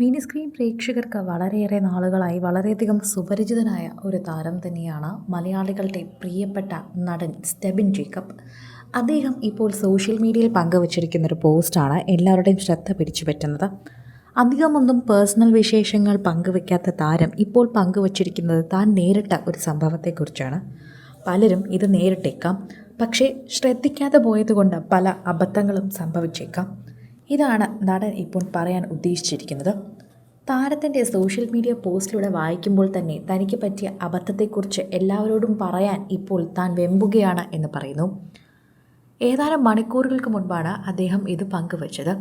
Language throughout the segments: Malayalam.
മിനി സ്ക്രീൻ പ്രേക്ഷകർക്ക് വളരെയേറെ നാളുകളായി വളരെയധികം സുപരിചിതനായ ഒരു താരം തന്നെയാണ് മലയാളികളുടെ പ്രിയപ്പെട്ട നടൻ സ്റ്റെബിൻ ജേക്കബ്. അദ്ദേഹം ഇപ്പോൾ സോഷ്യൽ മീഡിയയിൽ പങ്കുവച്ചിരിക്കുന്ന ഒരു പോസ്റ്റാണ് എല്ലാവരുടെയും ശ്രദ്ധ പിടിച്ചു പറ്റുന്നത്. അധികമൊന്നും പേഴ്സണൽ വിശേഷങ്ങൾ പങ്കുവെക്കാത്ത താരം ഇപ്പോൾ പങ്കുവച്ചിരിക്കുന്നത് താൻ നേരിട്ട ഒരു സംഭവത്തെക്കുറിച്ചാണ്. പലരും ഇത് നേരിട്ടേക്കാം പക്ഷേ ശ്രദ്ധിക്കാതെ പോയതുകൊണ്ട് പല അബദ്ധങ്ങളും സംഭവിച്ചേക്കാം. ഇതാണ് നടൻ ഇപ്പോൾ പറയാൻ ഉദ്ദേശിച്ചിരിക്കുന്നത്. താരത്തിന്റെ സോഷ്യൽ മീഡിയ പോസ്റ്റിലൂടെ വായിക്കുമ്പോൾ തന്നെ തനിക്ക് പറ്റിയ അബദ്ധത്തെക്കുറിച്ച് എല്ലാവരോടും പറയാൻ ഇപ്പോൾ താൻ വെമ്പുകയാണ് എന്ന് പറയുന്നു. ഏതാനും മണിക്കൂറുകൾക്ക് മുൻപാണ് അദ്ദേഹം ഇത് പങ്കുവച്ചത്.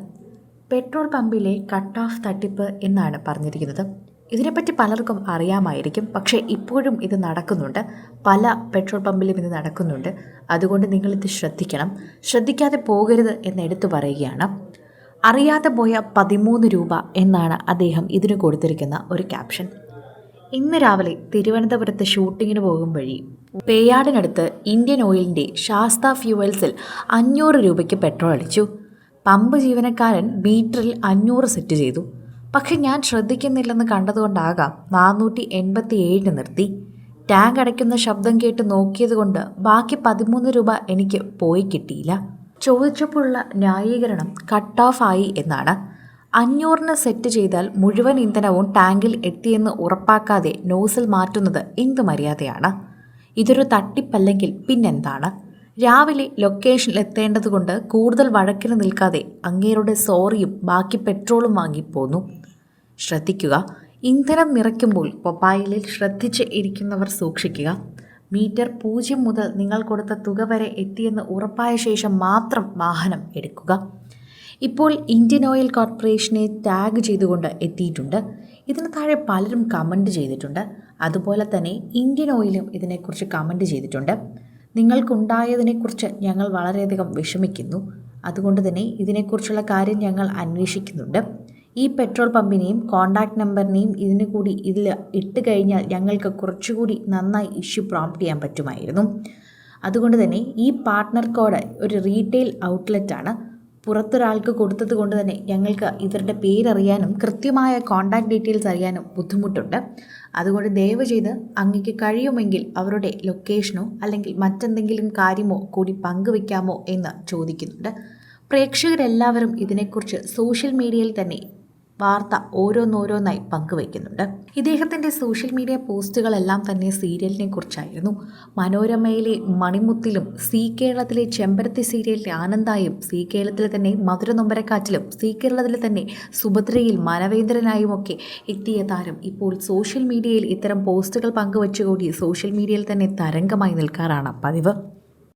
പെട്രോൾ പമ്പിലെ കട്ട് ഓഫ് തട്ടിപ്പ് എന്നാണ് പറഞ്ഞിരിക്കുന്നത്. ഇതിനെപ്പറ്റി പലർക്കും അറിയാമായിരിക്കും. പക്ഷേ ഇപ്പോഴും ഇത് നടക്കുന്നുണ്ട്. പല പെട്രോൾ പമ്പിലും ഇത് നടക്കുന്നുണ്ട്. അതുകൊണ്ട് നിങ്ങളിത് ശ്രദ്ധിക്കണം. ശ്രദ്ധിക്കാതെ പോകരുത് എന്ന് എടുത്തു പറയുകയാണ്. അറിയാതെ പോയ പതിമൂന്ന് രൂപ എന്നാണ് അദ്ദേഹം ഇതിന് കൊടുത്തിരിക്കുന്ന ഒരു ക്യാപ്ഷൻ. ഇന്ന് രാവിലെ തിരുവനന്തപുരത്ത് ഷൂട്ടിങ്ങിന് പോകും വഴി പേയാടിനടുത്ത് ഇന്ത്യൻ ഓയിലിന്റെ ശാസ്ത ഫ്യൂവൽസിൽ അഞ്ഞൂറ് രൂപയ്ക്ക് പെട്രോൾ അടിച്ചു. പമ്പ് ജീവനക്കാരൻ മീറ്ററിൽ അഞ്ഞൂറ് സെറ്റ് ചെയ്തു. പക്ഷെ ഞാൻ ശ്രദ്ധിക്കുന്നില്ലെന്ന് കണ്ടതുകൊണ്ടാകാം നാനൂറ്റി എൺപത്തി ഏഴിന് നിർത്തി. ടാങ്ക് അടയ്ക്കുന്ന ശബ്ദം കേട്ട് നോക്കിയതുകൊണ്ട് ബാക്കി പതിമൂന്ന് രൂപ എനിക്ക് പോയി കിട്ടിയില്ല. ചോദിച്ചപ്പോഴുള്ള ന്യായീകരണം കട്ട് ഓഫ് ആയി എന്നാണ്. അഞ്ഞൂറിന് സെറ്റ് ചെയ്താൽ മുഴുവൻ ഇന്ധനവും ടാങ്കിൽ എത്തിയെന്ന് ഉറപ്പാക്കാതെ നോസിൽ മാറ്റുന്നത് എന്ത് മര്യാദയാണ്? ഇതൊരു തട്ടിപ്പല്ലെങ്കിൽ പിന്നെന്താണ്? രാവിലെ ലൊക്കേഷനിൽ എത്തേണ്ടതുകൊണ്ട് കൂടുതൽ വഴക്കിന് നിൽക്കാതെ അങ്ങേരുടെ സോറിയും ബാക്കി പെട്രോളും വാങ്ങിപ്പോന്നു ശ്രദ്ധിക്കുക ഇന്ധനം നിറയ്ക്കുമ്പോൾ പൊപ്പായലിൽ ശ്രദ്ധിച്ച് ഇരിക്കുന്നവർ സൂക്ഷിക്കുക. മീറ്റർ പൂജ്യം മുതൽ നിങ്ങൾ കൊടുത്ത തുക വരെ എത്തിയെന്ന് ഉറപ്പായ ശേഷം മാത്രം വാഹനം എടുക്കുക. ഇപ്പോൾ ഇന്ത്യൻ ഓയിൽ കോർപ്പറേഷനെ ടാഗ് ചെയ്തുകൊണ്ട് എത്തിയിട്ടുണ്ട്. ഇതിന് താഴെ പലരും കമന്റ് ചെയ്തിട്ടുണ്ട്. അതുപോലെ തന്നെ ഇന്ത്യൻ ഓയിലും ഇതിനെക്കുറിച്ച് കമന്റ് ചെയ്തിട്ടുണ്ട്. നിങ്ങൾക്കുണ്ടായതിനെക്കുറിച്ച് ഞങ്ങൾ വളരെയധികം വിഷമിക്കുന്നു. അതുകൊണ്ട് തന്നെ ഇതിനെക്കുറിച്ചുള്ള കാര്യം ഞങ്ങൾ അന്വേഷിക്കുന്നുണ്ട്. ഈ പെട്രോൾ പമ്പിനെയും കോൺടാക്റ്റ് നമ്പറിനെയും ഇതിന് കൂടി ഇതിൽ ഇട്ട് കഴിഞ്ഞാൽ ഞങ്ങൾക്ക് കുറച്ചുകൂടി നന്നായി ഇഷ്യൂ പ്രോംപ്റ്റ് ചെയ്യാൻ പറ്റുമായിരുന്നു. അതുകൊണ്ട് തന്നെ ഈ പാർട്ട്ണർ കോഡ് ഒരു റീറ്റെയിൽ ഔട്ട്ലെറ്റാണ് പുറത്തൊരാൾക്ക് കൊടുത്തത് കൊണ്ട് തന്നെ ഞങ്ങൾക്ക് ഇവരുടെ പേരറിയാനും കൃത്യമായ കോൺടാക്ട് ഡീറ്റെയിൽസ് അറിയാനും ബുദ്ധിമുട്ടുണ്ട്. അതുകൊണ്ട് ദയവ് ചെയ്ത് അങ്ങക്ക് കഴിയുമെങ്കിൽ അവരുടെ ലൊക്കേഷനോ അല്ലെങ്കിൽ മറ്റെന്തെങ്കിലും കാര്യമോ കൂടി പങ്കുവെക്കാമോ എന്ന് ചോദിക്കുന്നുണ്ട്. പ്രേക്ഷകരെല്ലാവരും ഇതിനെക്കുറിച്ച് സോഷ്യൽ മീഡിയയിൽ തന്നെ വാർത്ത ഓരോന്നോരോന്നായി പങ്കുവയ്ക്കുന്നുണ്ട്. ഇദ്ദേഹത്തിന്റെ സോഷ്യൽ മീഡിയ പോസ്റ്റുകളെല്ലാം തന്നെ സീരിയലിനെ കുറിച്ചായിരുന്നു. മനോരമയിലെ മണിമുത്തിലും സി കേരളത്തിലെ ചെമ്പരത്തി സീരിയലിലെ ആനന്ദായും സി കേരളത്തിലെ തന്നെ മധുര നൊമ്പരക്കാറ്റിലും സി കേരളത്തിലെ തന്നെ സുഭദ്രയിൽ മനവേന്ദ്രനായും ഒക്കെ എത്തിയ താരം ഇപ്പോൾ സോഷ്യൽ മീഡിയയിൽ ഇത്തരം പോസ്റ്റുകൾ പങ്കുവച്ചുകൂടി സോഷ്യൽ മീഡിയയിൽ തന്നെ തരംഗമായി നിൽക്കാറാണ് പതിവ്.